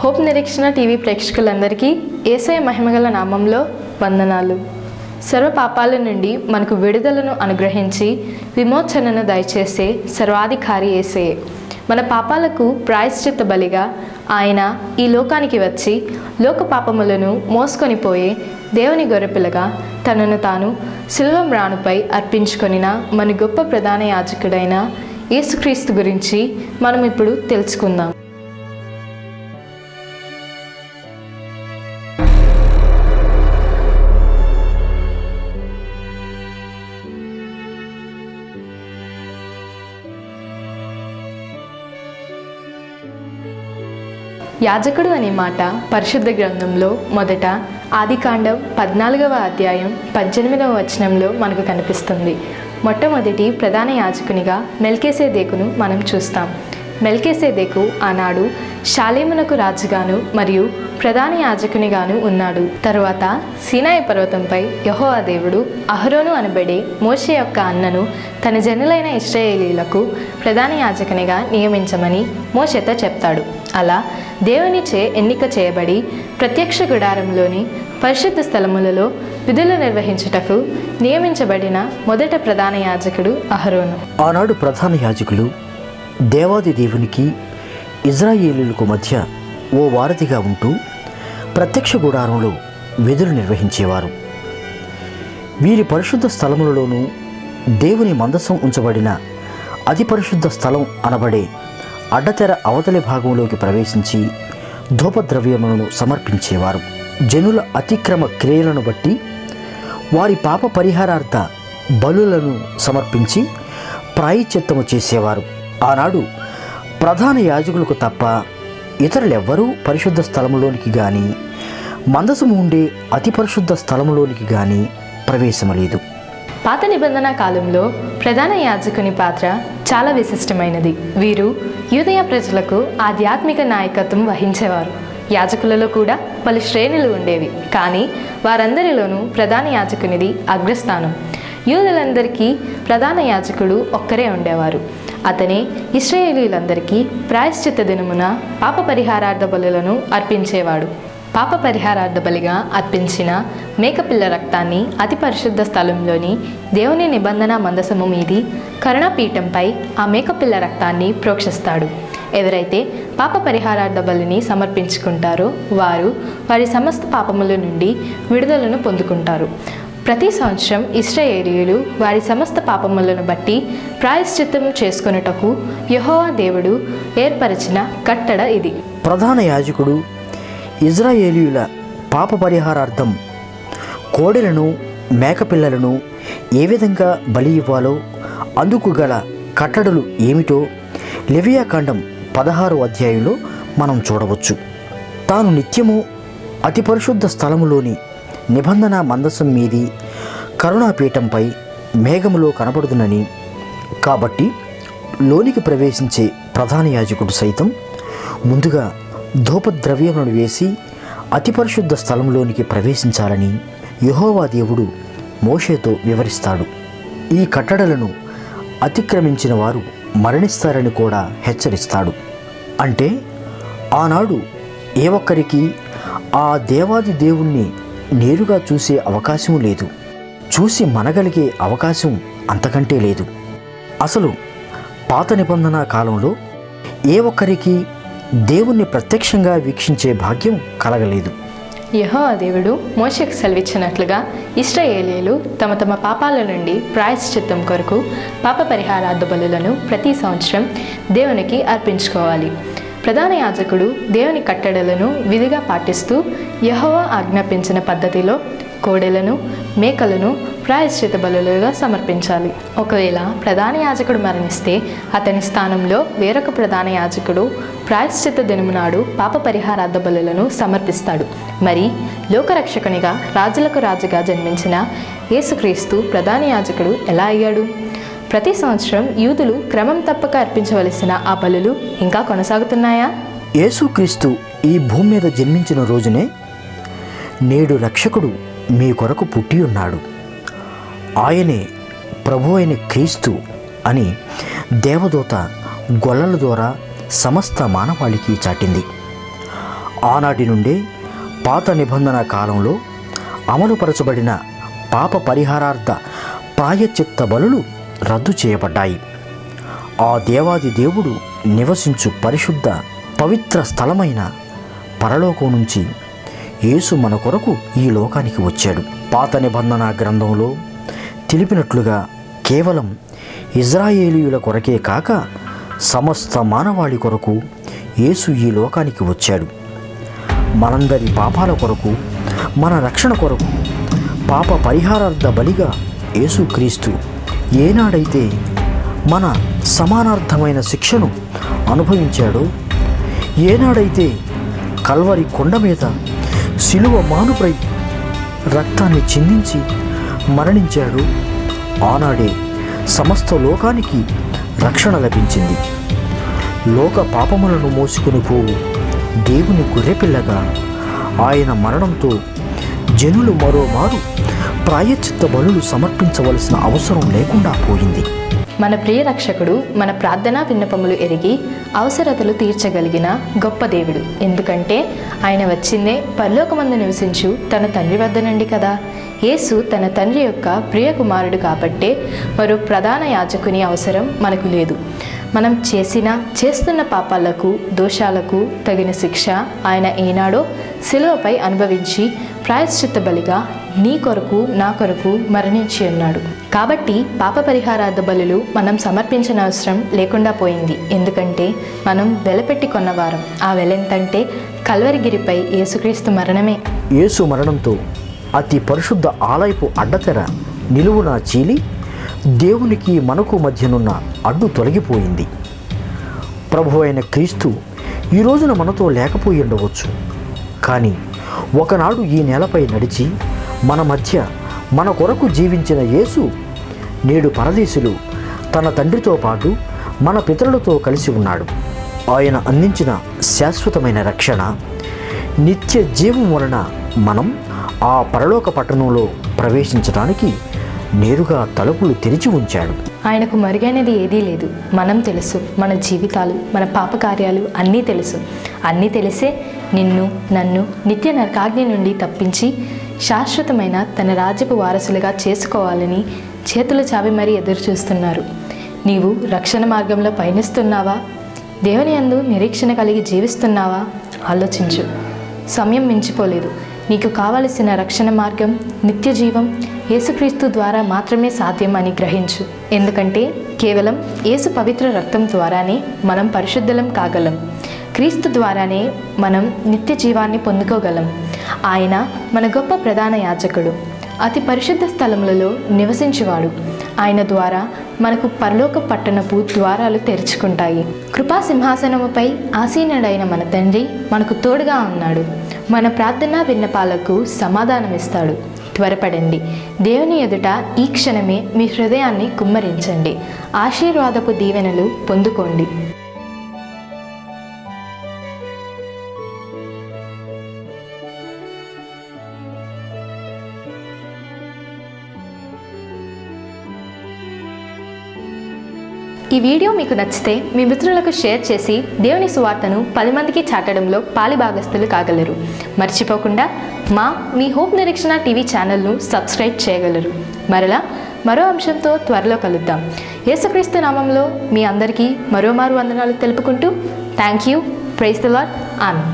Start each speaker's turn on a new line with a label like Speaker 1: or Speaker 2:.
Speaker 1: Hope Nireekshana TV ప్రేక్షకులందరికీ ఏసయ మహిమగల నామంలో వందనాలు. సర్వ పాపాల నుండి మనకు విడుదలను అనుగ్రహించి విమోచనను దయచేసే సర్వాధికారి ఏసే. మన పాపాలకు ప్రాయశ్చిత్త బలిగా ఆయన ఈ లోకానికి వచ్చి లోక పాపములను మోసుకొని పోయే దేవుని గొర్రెపిల్లగా తనను తాను శిల్వం రాణుపై అర్పించుకొనిన మన గొప్ప ప్రధాన యాజకుడైన యేసుక్రీస్తు గురించి మనం ఇప్పుడు తెలుసుకుందాం. యాజకుడు అనే మాట పరిశుద్ధ గ్రంథంలో మొదట ఆదికాండం పద్నాలుగవ అధ్యాయం పద్దెనిమిదవ వచనంలో మనకు కనిపిస్తుంది. మొట్టమొదటి ప్రధాన యాజకునిగా మెల్కేసేదేకును మనం చూస్తాం. మెల్కేసేదేకు ఆనాడు షాలేమునకు రాజుగాను మరియు ప్రధాన యాజకునిగాను ఉన్నాడు. తరువాత సీనాయి పర్వతంపై యహోవా దేవుడు అహరోను అనబడే మోషే యొక్క అన్నను తన జనులైన ఇస్రాయేలీలకు ప్రధాన యాజకునిగా నియమించమని మోషేతో చెప్తాడు. అలా దేవునిచే ఎన్నిక చేయబడి ప్రత్యక్ష గుడారంలోని పరిశుద్ధ స్థలములలో విధులు నిర్వహించుటకు నియమించబడిన మొదట ప్రధాన యాజకుడు అహరోను.
Speaker 2: ఆనాడు ప్రధాన యాజకులు దేవాది దేవునికి ఇజ్రాయేలులకు మధ్య ఓ వారధిగా ఉంటూ ప్రత్యక్ష గుడారంలో విధులు నిర్వహించేవారు. వీరి పరిశుద్ధ స్థలములలోనూ దేవుని మందసం ఉంచబడిన అతి పరిశుద్ధ స్థలం అనబడే అడ్డతెర అవతలి భాగంలోకి ప్రవేశించి ధూపద్రవ్యములను సమర్పించేవారు. జనుల అతిక్రమ క్రియలను బట్టి వారి పాప పరిహారార్థ బలులను సమర్పించి ప్రాయశ్చిత్తము చేసేవారు. ఆనాడు ప్రధాన యాజకులకు తప్ప ఇతరులెవ్వరూ పరిశుద్ధ స్థలములోనికి గాని మందసము ఉండే అతి పరిశుద్ధ స్థలములోనికి గాని ప్రవేశము లేదు
Speaker 1: పాత నిబంధన కాలంలో ప్రధాన యాజకుని పాత్ర చాలా విశిష్టమైనది. వీరు యూదయ ప్రజలకు ఆధ్యాత్మిక నాయకత్వం వహించేవారు. యాజకులలో కూడా పలు శ్రేణులు ఉండేవి. కానీ వారందరిలోనూ ప్రధాన యాజకునిది అగ్రస్థానం. యూదులందరికీ ప్రధాన యాజకుడు ఒక్కరే ఉండేవారు. అతనే ఇస్రాయేలీలందరికీ ప్రాయశ్చిత్త దినమున పాప పరిహారార్థ బలులను అర్పించేవాడు. పాప పరిహారార్థ బలిగా అర్పించిన మేకపిల్ల రక్తాన్ని అతి పరిశుద్ధ స్థలంలోని దేవుని నిబంధన మందసము మీది కరుణాపీఠంపై ఆ మేకపిల్ల రక్తాన్ని ప్రోక్షిస్తాడు. ఎవరైతే పాప పరిహారార్థ బలిని సమర్పించుకుంటారో వారు వారి సమస్త పాపముల నుండి విడుదలను పొందుకుంటారు. ప్రతి సంవత్సరం ఇస్రాయేలీయులు వారి సమస్త పాపములను బట్టి ప్రాయశ్చిత్తం చేసుకొనుటకు యహోవా దేవుడు ఏర్పరిచిన కట్టడ ఇది.
Speaker 2: ప్రధాన యాజకుడు ఇజ్రాయేలీయుల పాప పరిహారార్థం కోడెలను మేకపిల్లలను ఏ విధంగా బలి ఇవ్వాలో అందుకు గల కట్టడలు ఏమిటో లెవియాకాండం పదహారు అధ్యాయంలో మనం చూడవచ్చు. తాను నిత్యము అతి పరిశుద్ధ స్థలములోని నిబంధన మందసం మీది కరుణాపీఠంపై మేఘములో కనపడుతునని కాబట్టి లోనికి ప్రవేశించే ప్రధాన యాజకుడు సైతం ముందుగా ధూపద్రవ్యములను వేసి అతి పరిశుద్ధ స్థలంలోనికి ప్రవేశించాలని యహోవా దేవుడు మోషేతో వివరిస్తాడు. ఈ కట్టడలను అతిక్రమించిన వారు మరణిస్తారని కూడా హెచ్చరిస్తాడు. అంటే ఆనాడు ఏ ఒక్కరికి ఆ దేవాది దేవుణ్ణి నేరుగా చూసే అవకాశం లేదు. చూసి మనగలిగే అవకాశం అంతకంటే లేదు. అసలు పాత నిబంధన కాలంలో ఏ ఒక్కరికి దేవుణ్ణి ప్రత్యక్షంగా వీక్షించే భాగ్యం కలగలేదు.
Speaker 1: యహో దేవుడు మోషకు సెలవిచ్చినట్లుగా ఇస్రాయేలీలు తమ తమ పాపాల నుండి ప్రాయశ్చిత్తం కొరకు పాప పరిహారార్థ బలులను ప్రతి సంవత్సరం దేవునికి అర్పించుకోవాలి. ప్రధాన యాజకుడు దేవుని కట్టడలను విధిగా పాటిస్తూ యహోవ ఆజ్ఞాపించిన పద్ధతిలో కోడెలను మేకలను ప్రాయశ్చిత బలులుగా సమర్పించాలి. ఒకవేళ ప్రధాన యాజకుడు మరణిస్తే అతని స్థానంలో వేరొక ప్రధాన యాజకుడు ప్రాయశ్చిత దినము నాడు పాప పరిహారార్థ బలులను సమర్పిస్తాడు. మరి లోకరక్షకునిగా రాజులకు రాజుగా జన్మించిన యేసుక్రీస్తు ప్రధాన యాజకుడు ఎలా అయ్యాడు? ప్రతి సంవత్సరం యూదులు క్రమం తప్పక అర్పించవలసిన ఆ బలులు ఇంకా కొనసాగుతున్నాయా?
Speaker 2: యేసుక్రీస్తు ఈ భూమి మీద జన్మించిన రోజునే నేడు రక్షకుడు మీ కొరకు పుట్టి ఉన్నాడు. ఆయనే ప్రభు అయిన క్రీస్తు అని దేవదూత గొల్లల ద్వారా సమస్త మానవాళికి చాటింది. ఆనాటి నుండే పాత నిబంధన కాలంలో అమలుపరచబడిన పాప పరిహారార్థ ప్రాయచిత్త బలులు రద్దు చేయబడ్డాయి. ఆ దేవాది దేవుడు నివసించు పరిశుద్ధ పవిత్ర స్థలమైన పరలోకం నుంచి యేసు మన కొరకు ఈ లోకానికి వచ్చాడు. పాత నిబంధన గ్రంథంలో తెలిపినట్లుగా కేవలం ఇజ్రాయేలీయుల కొరకే కాక సమస్త మానవాళి కొరకు యేసు ఈ లోకానికి వచ్చాడు. మనందరి పాపాల కొరకు మన రక్షణ కొరకు పాప పరిహారార్థ బలిగా యేసుక్రీస్తు ఏనాడైతే మన సమానార్థమైన శిక్షను అనుభవించాడో ఏనాడైతే కల్వరి కొండ మీద శిలువ మానుపై రక్తాన్ని చిందించి మరణించాడు ఆనాడే సమస్త లోకానికి రక్షణ లభించింది. లోక పాపములను మోసుకుని పోవు. దేవుని గొర్రెపిల్లగా ఆయన మరణంతో జనులు మరోమారు ప్రాయచిత్త బలులు సమర్పించవలసిన అవసరం లేకుండా పోయింది.
Speaker 1: మన ప్రియ రక్షకుడు మన ప్రార్థనా విన్నపములు ఎరిగి అవసరతలు తీర్చగలిగిన గొప్ప దేవుడు. ఎందుకంటే ఆయన వచ్చిందే పరలోకమందు నివసించు తన తండ్రి వద్ద నుండి కదా. యేసు తన తండ్రి యొక్క ప్రియ కుమారుడు కాబట్టే మరో ప్రధాన యాజకుని అవసరం మనకు లేదు. మనం చేసిన చేస్తున్న పాపాలకు దోషాలకు తగిన శిక్ష ఆయన ఏనాడో శిలువపై అనుభవించి ప్రాయశ్చిత్త బలిగా నీ కొరకు నా కొరకు మరణించి ఉన్నాడు. కాబట్టి పాప పరిహారార్థ బలులు మనం సమర్పించిన అవసరం లేకుండా పోయింది. ఎందుకంటే మనం వెలపెట్టి కొన్నవారం ఆ వెలెంతంటే కల్వరిగిరిపై యేసుక్రీస్తు మరణమే.
Speaker 2: యేసు మరణంతో అతి పరిశుద్ధ ఆలయపు అడ్డతెర నిలువునా చీలి దేవునికి మనకు మధ్యనున్న అడ్డు తొలగిపోయింది. ప్రభు అయిన క్రీస్తు ఈ రోజున మనతో లేకపోయి ఉండవచ్చు. కానీ ఒకనాడు ఈ నేలపై నడిచి మన మధ్య మన కొరకు జీవించిన యేసు నేడు పరదేశులు తన తండ్రితో పాటు మన పితరులతో కలిసి ఉన్నాడు. ఆయన అందించిన శాశ్వతమైన రక్షణ నిత్య జీవం వలన మనం ఆ పరలోక పట్టణంలో ప్రవేశించడానికి నేరుగా తలుపులు తెరిచి ఉంచాడు.
Speaker 1: ఆయనకు మరుగైనది ఏదీ లేదు. మనం తెలుసు. మన జీవితాలు మన పాపకార్యాలు అన్నీ తెలుసు. అన్నీ తెలిసే నిన్ను నన్ను నిత్య నరకాగ్ని నుండి తప్పించి శాశ్వతమైన తన రాజ్యపు వారసులుగా చేసుకోవాలని చేతులు చావి మరీ ఎదురు చూస్తున్నారు నీవు రక్షణ మార్గంలో పయనిస్తున్నావా? దేవుని అందు నిరీక్షణ కలిగి జీవిస్తున్నావా? ఆలోచించు. సమయం మించిపోలేదు. నీకు కావలసిన రక్షణ మార్గం నిత్య జీవం యేసుక్రీస్తు ద్వారా మాత్రమే సాధ్యం అని గ్రహించు. ఎందుకంటే కేవలం యేసు పవిత్ర రక్తం ద్వారానే మనం పరిశుద్ధలం కాగలం. క్రీస్తు ద్వారానే మనం నిత్య జీవాన్ని పొందుకోగలం. ఆయన మన గొప్ప ప్రధాన యాజకుడు. అతి పరిశుద్ధ స్థలములలో నివసించేవాడు. ఆయన ద్వారా మనకు పరలోక పట్టణపు ద్వారాలు తెరుచుకుంటాయి. కృపా సింహాసనముపై ఆసీనుడైన మన తండ్రి మనకు తోడుగా ఉన్నాడు. మన ప్రార్థనా విన్నపాలకు సమాధానమిస్తాడు. త్వరపడండి. దేవుని ఎదుట ఈ క్షణమే మీ హృదయాన్ని కుమ్మరించండి. ఆశీర్వాదపు దీవెనలు పొందుకోండి. ఈ వీడియో మీకు నచ్చితే మీ మిత్రులకు షేర్ చేసి దేవుని సువార్తను పది మందికి చాటడంలో పాలిభాగస్తులు కాగలరు. మర్చిపోకుండా మా మీ హోప్ నిరీక్షణ టీవీ ఛానల్ను సబ్స్క్రైబ్ చేయగలరు. మరలా మరో అంశంతో త్వరలో కలుద్దాం. యేసుక్రీస్తు నామంలో మీ అందరికీ మరోమారు వందనాలు తెలుపుకుంటూ thank you praise the lord ఆమె